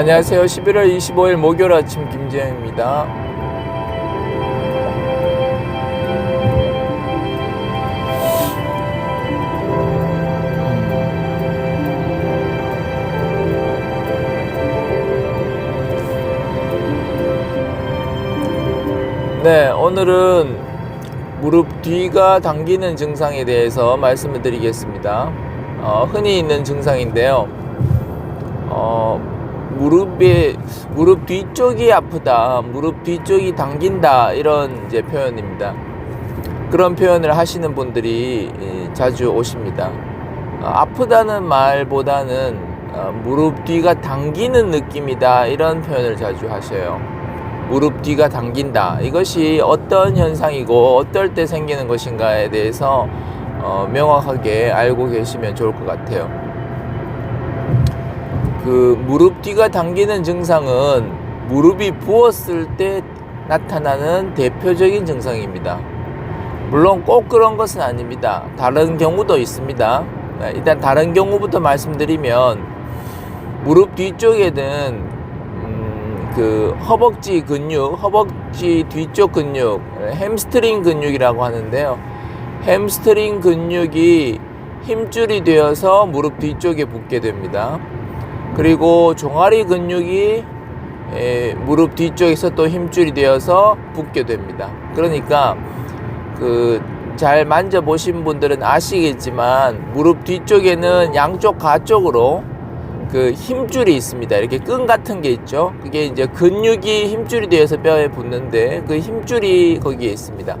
안녕하세요. 11월 25일 목요일 아침 김재영입니다. 네, 오늘은 무릎 뒤가 당기는 증상에 대해서 말씀을 드리겠습니다. 어, 흔히 있는 증상인데요. 어, 무릎에 무릎 뒤쪽이 아프다, 무릎 뒤쪽이 당긴다 이런 이제 표현입니다. 그런 표현을 하시는 분들이 예, 자주 오십니다. 어, 아프다는 말보다는 어, 무릎 뒤가 당기는 느낌이다 이런 표현을 자주 하셔요. 무릎 뒤가 당긴다. 이것이 어떤 현상이고 어떨 때 생기는 것인가에 대해서 어, 명확하게 알고 계시면 좋을 것 같아요. 그 무릎 뒤가 당기는 증상은 무릎이 부었을 때 나타나는 대표적인 증상입니다. 물론 꼭 그런 것은 아닙니다. 다른 경우도 있습니다. 네, 일단 다른 경우부터 말씀드리면 무릎 뒤쪽에는 음, 그 허벅지 근육, 허벅지 뒤쪽 근육, 햄스트링 근육이라고 하는데요. 햄스트링 근육이 힘줄이 되어서 무릎 뒤쪽에 붙게 됩니다. 그리고 종아리 근육이 에, 무릎 뒤쪽에서 또 힘줄이 되어서 붙게 됩니다. 그러니까 그 잘 만져보신 분들은 아시겠지만 무릎 뒤쪽에는 양쪽 가쪽으로 그 힘줄이 있습니다. 이렇게 끈 같은 게 있죠. 그게 이제 근육이 힘줄이 되어서 뼈에 붙는데 그 힘줄이 거기에 있습니다.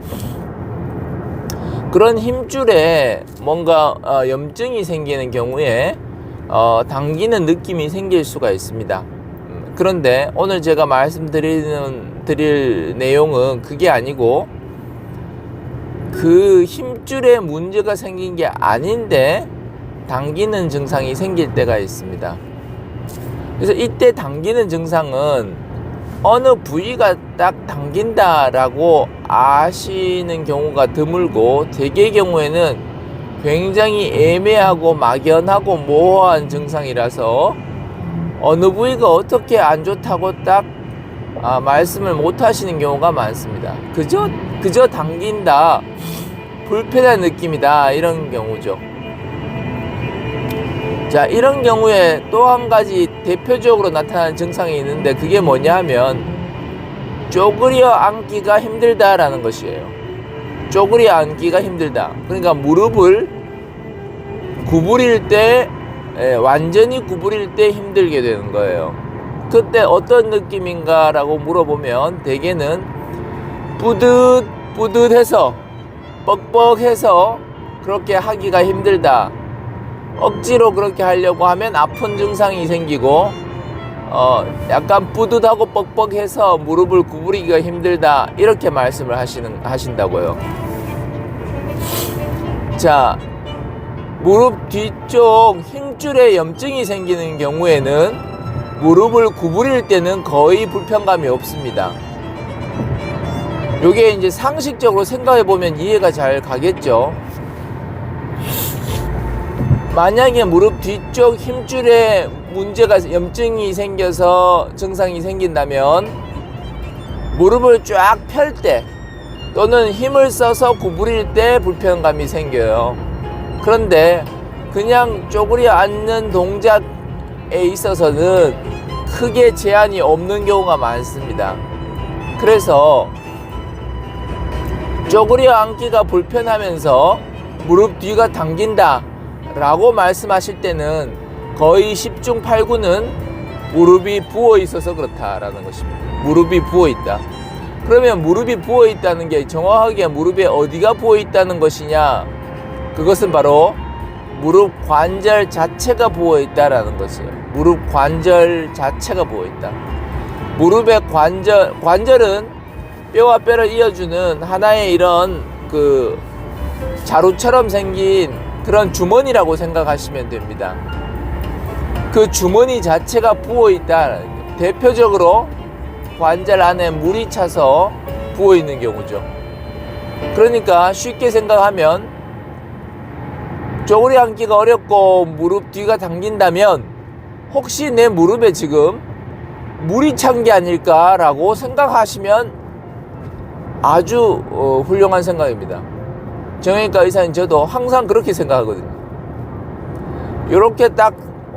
그런 힘줄에 뭔가 어, 염증이 생기는 경우에 어, 당기는 느낌이 생길 수가 있습니다. 음, 그런데 오늘 제가 말씀드리는 드릴 내용은 그게 아니고 그 힘줄에 문제가 생긴 게 아닌데 당기는 증상이 생길 때가 있습니다. 그래서 이때 당기는 증상은 어느 부위가 딱 당긴다라고 아시는 경우가 드물고 대개 경우에는 굉장히 애매하고 막연하고 모호한 증상이라서 어느 부위가 어떻게 안 좋다고 딱 아, 말씀을 못 하시는 경우가 많습니다. 그저 그저 당긴다, 불편한 느낌이다 이런 경우죠. 자, 이런 경우에 또 한 가지 대표적으로 나타나는 증상이 있는데 그게 뭐냐 하면 쪼그려 앉기가 힘들다라는 것이에요. 쪼그려 앉기가 힘들다. 그러니까 무릎을 구부릴 때 예, 완전히 구부릴 때 힘들게 되는 거예요. 그때 어떤 느낌인가라고 물어보면 대개는 뿌듯 뿌듯해서 뻑뻑해서 그렇게 하기가 힘들다. 억지로 그렇게 하려고 하면 아픈 증상이 생기고 어 약간 뿌듯하고 뻑뻑해서 무릎을 구부리기가 힘들다 이렇게 말씀을 하시는 하신다고요. 자 무릎 뒤쪽 힘줄에 염증이 생기는 경우에는 무릎을 구부릴 때는 거의 불편감이 없습니다. 요게 이제 상식적으로 생각해 보면 이해가 잘 가겠죠. 만약에 무릎 뒤쪽 힘줄에 문제가 염증이 생겨서 증상이 생긴다면 무릎을 쫙 펼 때 또는 힘을 써서 구부릴 때 불편감이 생겨요. 그런데 그냥 쪼그려 앉는 동작에 있어서는 크게 제한이 없는 경우가 많습니다. 그래서 쪼그려 앉기가 불편하면서 무릎 뒤가 당긴다 라고 말씀하실 때는 거의 10중 8구는 무릎이 부어 있어서 그렇다라는 것입니다. 무릎이 부어 있다. 그러면 무릎이 부어 있다는 게 정확하게 무릎에 어디가 부어 있다는 것이냐? 그것은 바로 무릎 관절 자체가 부어 있다라는 것이에요. 무릎 관절 자체가 부어 있다. 무릎의 관절 관절은 뼈와 뼈를 이어주는 하나의 이런 그 자루처럼 생긴 그런 주머니라고 생각하시면 됩니다. 그 주머니 자체가 부어 있다. 대표적으로 관절 안에 물이 차서 부어 있는 경우죠. 그러니까 쉽게 생각하면 쪼그려 앉기가 어렵고 무릎 뒤가 당긴다면 혹시 내 무릎에 지금 물이 찬 게 아닐까라고 생각하시면 아주 어, 훌륭한 생각입니다. 정형외과 의사인 저도 항상 그렇게 생각하거든요. 이렇게 딱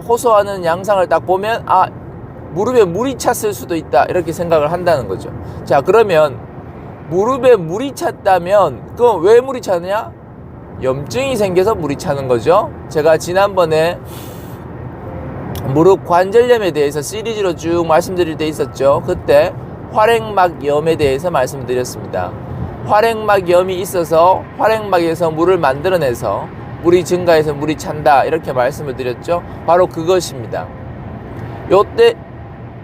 호소하는 양상을 딱 보면 아 무릎에 물이 찼을 수도 있다 이렇게 생각을 한다는 거죠. 자 그러면 무릎에 물이 찼다면 그럼 왜 물이 차느냐? 염증이 생겨서 물이 차는 거죠. 제가 지난번에 무릎 관절염에 대해서 시리즈로 쭉 말씀드릴 때 있었죠. 그때 활액막염에 대해서 말씀드렸습니다. 활액막 염이 있어서 활액막에서 물을 만들어내서 물이 증가해서 물이 찬다 이렇게 말씀을 드렸죠. 바로 그것입니다. 요때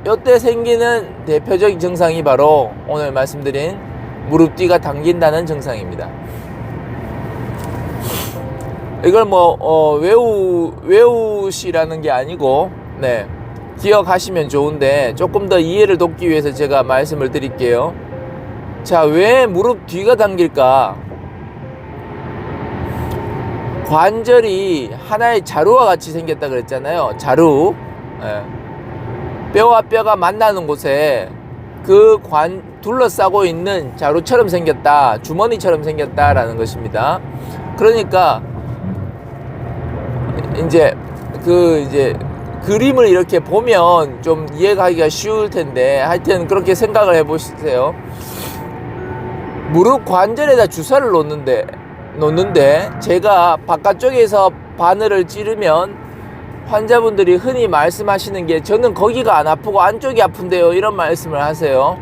요때 생기는 대표적인 증상이 바로 오늘 말씀드린 무릎 뒤가 당긴다는 증상입니다. 이걸 뭐 어, 외우 외우시라는 게 아니고 네 기억하시면 좋은데 조금 더 이해를 돕기 위해서 제가 말씀을 드릴게요. 자, 왜 무릎 뒤가 당길까? 관절이 하나의 자루와 같이 생겼다 그랬잖아요. 자루. 예. 뼈와 뼈가 만나는 곳에 그 관 둘러싸고 있는 자루처럼 생겼다. 주머니처럼 생겼다라는 것입니다. 그러니까 이제 그 이제 그림을 이렇게 보면 좀 이해가기가 쉬울 텐데 하여튼 그렇게 생각을 해 보세요. 무릎 관절에다 주사를 놓는데 놓는데 제가 바깥쪽에서 바늘을 찌르면 환자분들이 흔히 말씀하시는 게 저는 거기가 안 아프고 안쪽이 아픈데요 이런 말씀을 하세요.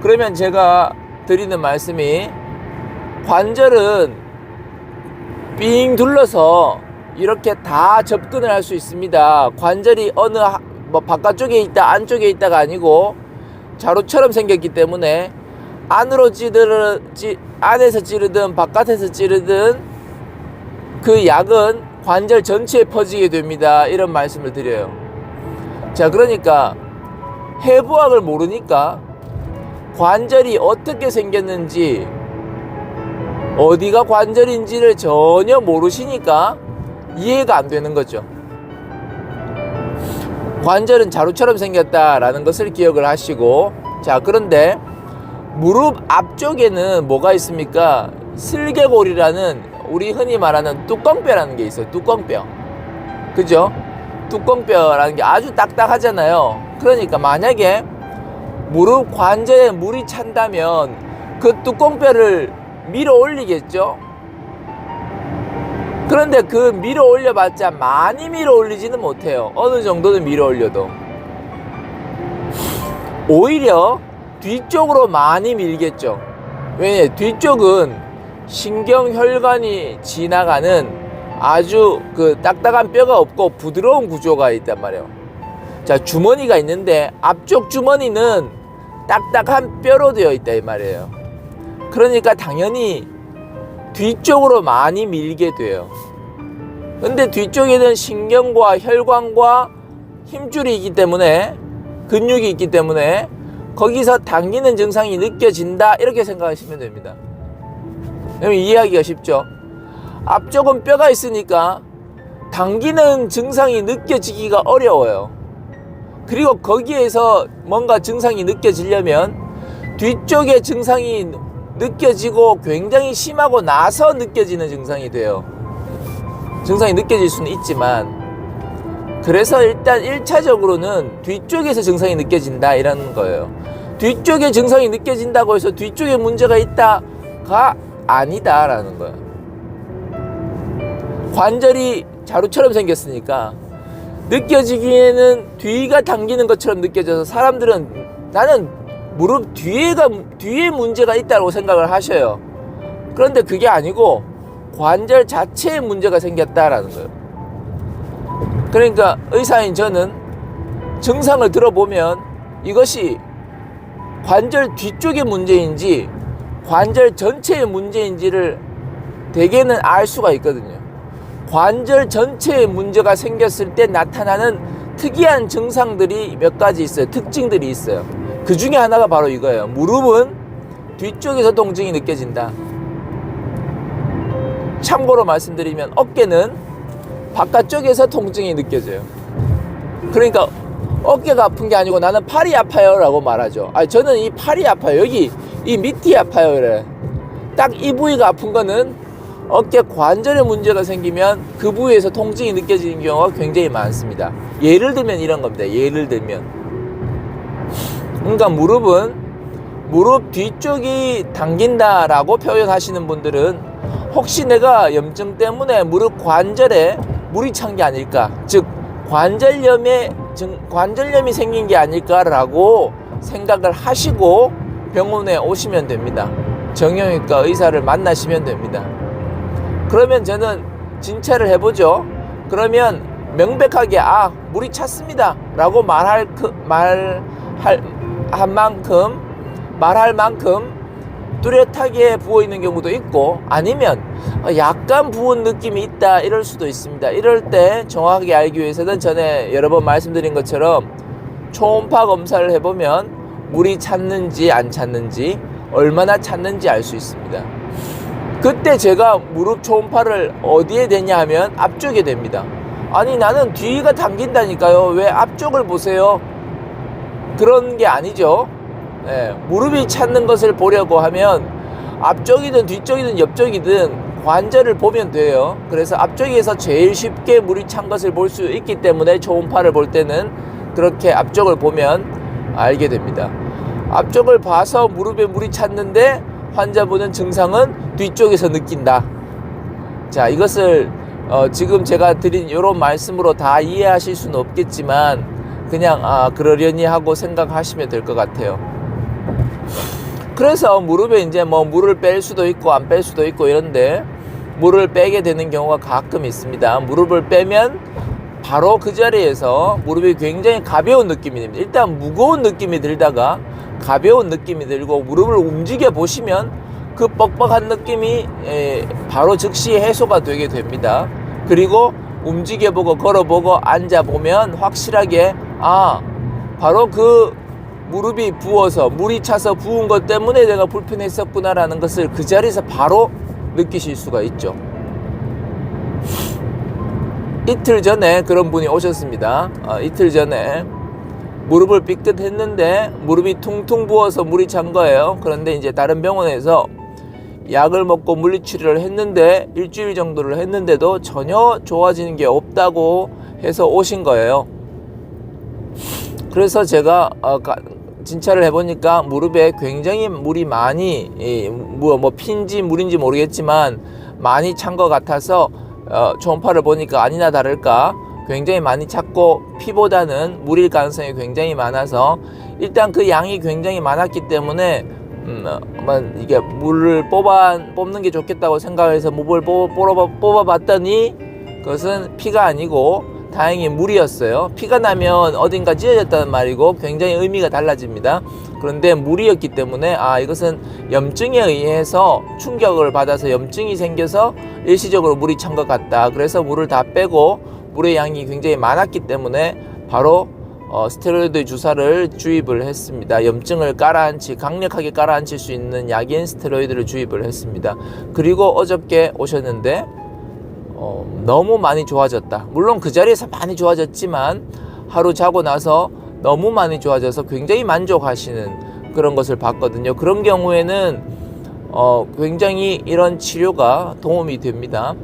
그러면 제가 드리는 말씀이 관절은 삥 둘러서 이렇게 다 접근을 할 수 있습니다. 관절이 어느 하- 뭐 바깥쪽에 있다 안쪽에 있다가 아니고 자루처럼 생겼기 때문에 안으로 찌르 찌 안에서 찌르든 바깥에서 찌르든 그 약은 관절 전체에 퍼지게 됩니다. 이런 말씀을 드려요. 자, 그러니까 해부학을 모르니까 관절이 어떻게 생겼는지 어디가 관절인지를 전혀 모르시니까 이해가 안 되는 거죠. 관절은 자루처럼 생겼다라는 것을 기억을 하시고 자 그런데 무릎 앞쪽에는 뭐가 있습니까? 슬개골이라는 우리 흔히 말하는 뚜껑뼈라는 게 있어요. 뚜껑뼈. 그죠? 뚜껑뼈라는 게 아주 딱딱하잖아요. 그러니까 만약에 무릎 관절에 물이 찬다면 그 뚜껑뼈를 밀어 올리겠죠? 그런데 그 밀어 올려봤자 많이 밀어 올리지는 못해요. 어느 정도는 밀어 올려도. 오히려 뒤쪽으로 많이 밀겠죠. 왜냐, 뒤쪽은 신경혈관이 지나가는 아주 그 딱딱한 뼈가 없고 부드러운 구조가 있단 말이에요. 자, 주머니가 있는데 앞쪽 주머니는 딱딱한 뼈로 되어 있다 이 말이에요. 그러니까 당연히 뒤쪽으로 많이 밀게 돼요. 근데 뒤쪽에는 신경과 혈관과 힘줄이 있기 때문에 근육이 있기 때문에 거기서 당기는 증상이 느껴진다 이렇게 생각하시면 됩니다. 그럼 이해하기가 쉽죠. 앞쪽은 뼈가 있으니까 당기는 증상이 느껴지기가 어려워요. 그리고 거기에서 뭔가 증상이 느껴지려면 뒤쪽에 증상이 느껴지고 굉장히 심하고 나서 느껴지는 증상이 돼요. 증상이 느껴질 수는 있지만 그래서 일단 1차적으로는 뒤쪽에서 증상이 느껴진다 이라는 거예요. 뒤쪽에 증상이 느껴진다고 해서 뒤쪽에 문제가 있다가 아니다라는 거예요. 관절이 자루처럼 생겼으니까 느껴지기에는 뒤가 당기는 것처럼 느껴져서 사람들은 나는 무릎 뒤에가 뒤에 문제가 있다고 생각을 하셔요. 그런데 그게 아니고 관절 자체에 문제가 생겼다라는 거예요. 그러니까 의사인 저는 증상을 들어보면 이것이 관절 뒤쪽의 문제인지 관절 전체의 문제인지를 대개는 알 수가 있거든요. 관절 전체에 문제가 생겼을 때 나타나는 특이한 증상들이 몇 가지 있어요. 특징들이 있어요. 그 중에 하나가 바로 이거예요. 무릎은 뒤쪽에서 통증이 느껴진다. 참고로 말씀드리면 어깨는 바깥쪽에서 통증이 느껴져요. 그러니까 어깨가 아픈 게 아니고 나는 팔이 아파요라고 말하죠. 아 저는 이 팔이 아파요. 여기 이 밑이 아파요. 이래. 딱 이 부위가 아픈 거는 어깨 관절에 문제가 생기면 그 부위에서 통증이 느껴지는 경우가 굉장히 많습니다. 예를 들면 이런 겁니다. 예를 들면 그러니까 무릎은 무릎 뒤쪽이 당긴다라고 표현하시는 분들은 혹시 내가 염증 때문에 무릎 관절에 물이 찬 게 아닐까 즉 관절염에 증, 관절염이 생긴 게 아닐까라고 생각을 하시고 병원에 오시면 됩니다. 정형외과 의사를 만나시면 됩니다. 그러면 저는 진찰을 해보죠. 그러면 명백하게 아 물이 찼습니다라고 말할 그, 말할 한 만큼 말할 만큼 뚜렷하게 부어 있는 경우도 있고 아니면 약간 부은 느낌이 있다 이럴 수도 있습니다. 이럴 때 정확하게 알기 위해서는 전에 여러 번 말씀드린 것처럼 초음파 검사를 해보면 물이 찼는지 안 찼는지 얼마나 찼는지 알 수 있습니다. 그때 제가 무릎 초음파를 어디에 대냐 하면 앞쪽에 됩니다. 아니 나는 뒤가 당긴다니까요. 왜 앞쪽을 보세요? 그런 게 아니죠. 예, 무릎이 찾는 것을 보려고 하면 앞쪽이든 뒤쪽이든 옆쪽이든 관절을 보면 돼요. 그래서 앞쪽에서 제일 쉽게 물이 찬 것을 볼 수 있기 때문에 초음파를 볼 때는 그렇게 앞쪽을 보면 알게 됩니다. 앞쪽을 봐서 무릎에 물이 찼는데 환자분은 증상은 뒤쪽에서 느낀다. 자, 이것을 어, 지금 제가 드린 이런 말씀으로 다 이해하실 수는 없겠지만 그냥 아 그러려니 하고 생각하시면 될 것 같아요. 그래서 무릎에 이제 뭐 물을 뺄 수도 있고 안 뺄 수도 있고 이런데 물을 빼게 되는 경우가 가끔 있습니다. 무릎을 빼면 바로 그 자리에서 무릎이 굉장히 가벼운 느낌이 듭니다. 일단 무거운 느낌이 들다가 가벼운 느낌이 들고 무릎을 움직여 보시면 그 뻑뻑한 느낌이 에, 바로 즉시 해소가 되게 됩니다. 그리고 움직여 보고 걸어 보고 앉아 보면 확실하게 아 바로 그 무릎이 부어서 물이 차서 부은 것 때문에 내가 불편했었구나라는 것을 그 자리에서 바로 느끼실 수가 있죠. 이틀 전에 그런 분이 오셨습니다. 어, 이틀 전에 무릎을 삐끗 했는데 무릎이 퉁퉁 부어서 물이 찬 거예요. 그런데 이제 다른 병원에서 약을 먹고 물리치료를 했는데 일주일 정도를 했는데도 전혀 좋아지는 게 없다고 해서 오신 거예요. 그래서 제가 어, 가, 진찰을 해보니까 무릎에 굉장히 물이 많이 이, 뭐, 뭐 핀지 물인지 모르겠지만 많이 찬 것 같아서 어, 초음파를 보니까 아니나 다를까 굉장히 많이 찼고 피보다는 물일 가능성이 굉장히 많아서 일단 그 양이 굉장히 많았기 때문에 음, 어, 뭐 이게 물을 뽑아 뽑는 게 좋겠다고 생각해서 물을 뽑아, 뽑아, 뽑아봤더니 그것은 피가 아니고 다행히 물이었어요. 피가 나면 어딘가 찢어졌다는 말이고 굉장히 의미가 달라집니다. 그런데 물이었기 때문에 아 이것은 염증에 의해서 충격을 받아서 염증이 생겨서 일시적으로 물이 찬 것 같다. 그래서 물을 다 빼고 물의 양이 굉장히 많았기 때문에 바로 어, 스테로이드 주사를 주입을 했습니다. 염증을 깔아앉히 강력하게 깔아앉힐 수 있는 약인 스테로이드를 주입을 했습니다. 그리고 어저께 오셨는데 어, 너무 많이 좋아졌다. 물론 그 자리에서 많이 좋아졌지만 하루 자고 나서 너무 많이 좋아져서 굉장히 만족하시는 그런 것을 봤거든요. 그런 경우에는 어, 굉장히 이런 치료가 도움이 됩니다.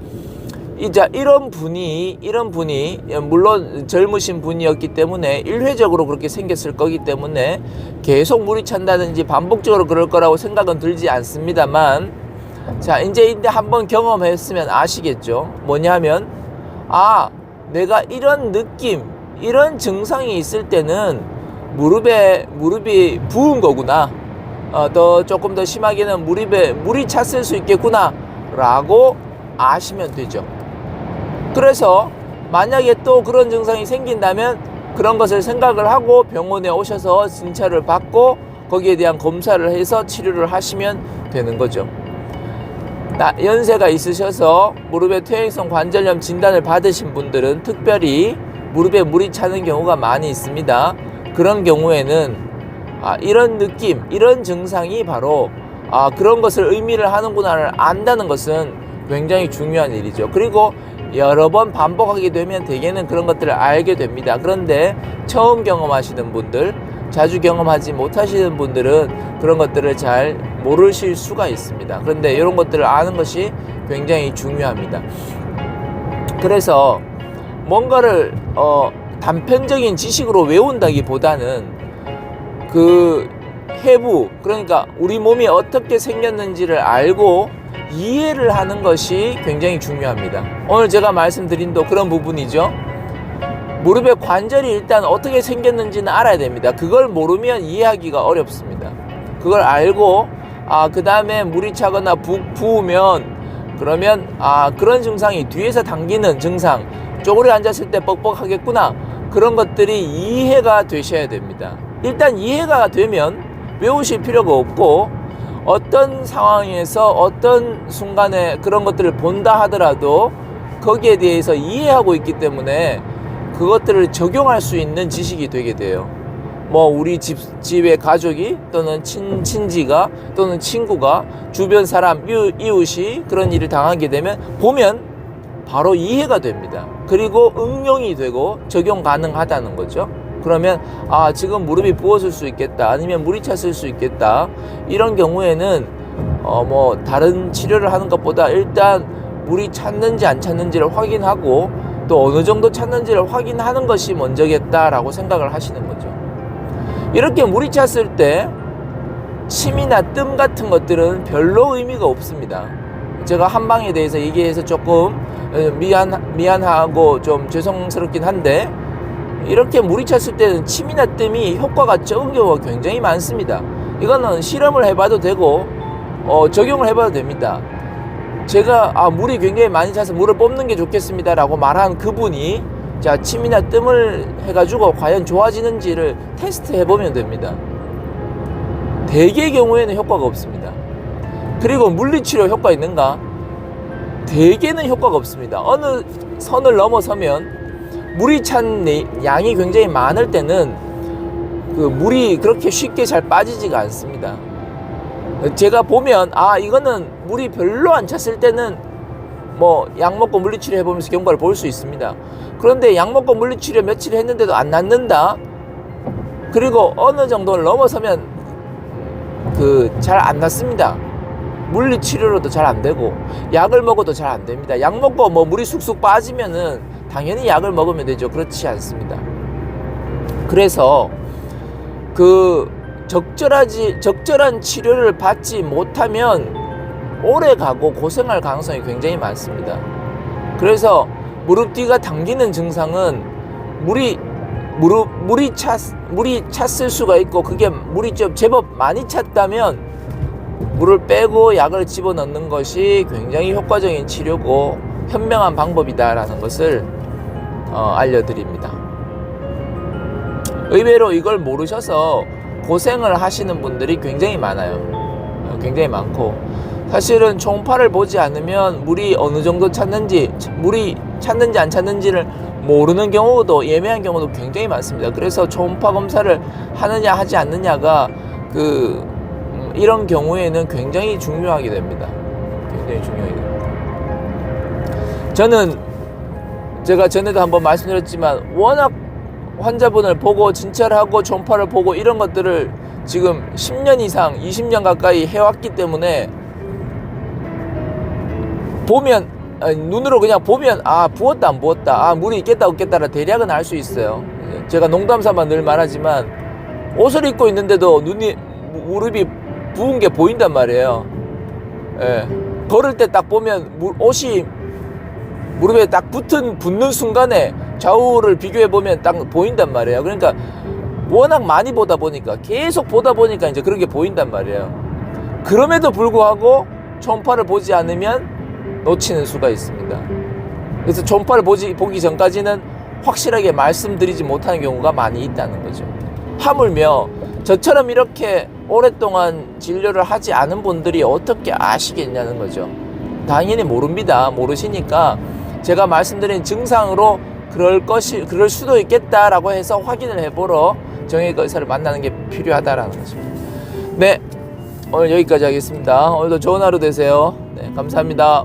이자 이런 분이 이런 분이 물론 젊으신 분이었기 때문에 일회적으로 그렇게 생겼을 거기 때문에 계속 물이 찬다든지 반복적으로 그럴 거라고 생각은 들지 않습니다만 자 이제 이제 한번 경험했으면 아시겠죠? 뭐냐면 아 내가 이런 느낌 이런 증상이 있을 때는 무릎에 무릎이 부은 거구나. 어, 더 조금 더 심하게는 무릎에 물이 찼을 수 있겠구나 라고 아시면 되죠. 그래서 만약에 또 그런 증상이 생긴다면 그런 것을 생각을 하고 병원에 오셔서 진찰을 받고 거기에 대한 검사를 해서 치료를 하시면 되는 거죠. 연세가 있으셔서 무릎에 퇴행성 관절염 진단을 받으신 분들은 특별히 무릎에 물이 차는 경우가 많이 있습니다. 그런 경우에는 아, 이런 느낌, 이런 증상이 바로 아, 그런 것을 의미를 하는구나를 안다는 것은 굉장히 중요한 일이죠. 그리고 여러 번 반복하게 되면 대개는 그런 것들을 알게 됩니다. 그런데 처음 경험하시는 분들, 자주 경험하지 못하시는 분들은 그런 것들을 잘 모르실 수가 있습니다. 그런데 이런 것들을 아는 것이 굉장히 중요합니다. 그래서 뭔가를 어, 단편적인 지식으로 외운다기보다는 그 해부 그러니까 우리 몸이 어떻게 생겼는지를 알고 이해를 하는 것이 굉장히 중요합니다. 오늘 제가 말씀드린 도 그런 부분이죠. 무릎의 관절이 일단 어떻게 생겼는지는 알아야 됩니다. 그걸 모르면 이해하기가 어렵습니다. 그걸 알고 아 그 다음에 물이 차거나 부, 부으면 그러면 아 그런 증상이 뒤에서 당기는 증상 쪼그려 앉았을 때 뻑뻑하겠구나 그런 것들이 이해가 되셔야 됩니다. 일단 이해가 되면 외우실 필요가 없고 어떤 상황에서 어떤 순간에 그런 것들을 본다 하더라도 거기에 대해서 이해하고 있기 때문에 그것들을 적용할 수 있는 지식이 되게 돼요. 뭐 우리 집 집의 가족이 또는 친 친지가 또는 친구가 주변 사람 이웃, 이웃이 그런 일을 당하게 되면 보면 바로 이해가 됩니다. 그리고 응용이 되고 적용 가능하다는 거죠. 그러면 아 지금 무릎이 부었을 수 있겠다 아니면 물이 찼을 수 있겠다 이런 경우에는 어 뭐 다른 치료를 하는 것보다 일단 물이 찼는지 안 찼는지를 확인하고 또 어느 정도 찼는지를 확인하는 것이 먼저겠다라고 생각을 하시는 거죠. 이렇게 물이 찼을 때 침이나 뜸 같은 것들은 별로 의미가 없습니다. 제가 한방에 대해서 얘기해서 조금 어, 미안 미안하고 좀 죄송스럽긴 한데 이렇게 물이 찼을 때는 침이나 뜸이 효과가 적은 경우가 굉장히 많습니다. 이거는 실험을 해봐도 되고 어, 적용을 해봐도 됩니다. 제가 아, 물이 굉장히 많이 차서 물을 뽑는 게 좋겠습니다라고 말한 그분이 자 침이나 뜸을 해가지고 과연 좋아지는지를 테스트 해 보면 됩니다. 대개의 경우에는 효과가 없습니다. 그리고 물리치료 효과 있는가? 대개는 효과가 없습니다. 어느 선을 넘어서면 물이 찬 내- 양이 굉장히 많을 때는 그 물이 그렇게 쉽게 잘 빠지지가 않습니다. 제가 보면 아 이거는 물이 별로 안 찼을 때는 뭐 약 먹고 물리치료 해보면서 경과를 볼 수 있습니다. 그런데 약 먹고 물리치료 며칠 했는데도 안 낫는다. 그리고 어느 정도를 넘어서면 그 잘 안 낫습니다. 물리치료로도 잘 안 되고 약을 먹어도 잘 안 됩니다. 약 먹고 뭐 물이 쑥쑥 빠지면은 당연히 약을 먹으면 되죠. 그렇지 않습니다. 그래서 그 적절하지 적절한 치료를 받지 못하면 오래 가고 고생할 가능성이 굉장히 많습니다. 그래서 무릎 뒤가 당기는 증상은 물이 무릎 물이 찼 물이 찼을 수가 있고 그게 물이 좀 제법 많이 찼다면 물을 빼고 약을 집어넣는 것이 굉장히 효과적인 치료고 현명한 방법이다라는 것을 어, 알려드립니다. 의외로 이걸 모르셔서 고생을 하시는 분들이 굉장히 많아요. 어, 굉장히 많고 사실은 총파를 보지 않으면 물이 어느 정도 찼는지 물이 찼는지 안 찼는지를 모르는 경우도 예매한 경우도 굉장히 많습니다. 그래서 초음파 검사를 하느냐 하지 않느냐가 그 음, 이런 경우에는 굉장히 중요하게 됩니다. 굉장히 중요하게 됩니다. 저는 제가 전에도 한번 말씀드렸지만 워낙 환자분을 보고 진찰하고 초음파를 보고 이런 것들을 지금 10년 이상, 20년 가까이 해왔기 때문에 보면 아니, 눈으로 그냥 보면 아 부었다 안 부었다 아 물이 있겠다 없겠다라 대략은 알 수 있어요. 제가 농담삼아 늘 말하지만 옷을 입고 있는데도 눈이 무릎이 부은 게 보인단 말이에요. 예. 걸을 때 딱 보면 물, 옷이 무릎에 딱 붙은 붙는 순간에 좌우를 비교해 보면 딱 보인단 말이에요. 그러니까 워낙 많이 보다 보니까 계속 보다 보니까 이제 그런 게 보인단 말이에요. 그럼에도 불구하고 초음파를 보지 않으면 놓치는 수가 있습니다. 그래서 초음파를 보지, 보기 전까지는 확실하게 말씀드리지 못하는 경우가 많이 있다는 거죠. 하물며 저처럼 이렇게 오랫동안 진료를 하지 않은 분들이 어떻게 아시겠냐는 거죠. 당연히 모릅니다. 모르시니까 제가 말씀드린 증상으로 그럴 것이 그럴 수도 있겠다라고 해서 확인을 해보러 정형외과 의사를 만나는 게 필요하다라는 거죠. 네, 오늘 여기까지 하겠습니다. 오늘도 좋은 하루 되세요. 네, 감사합니다.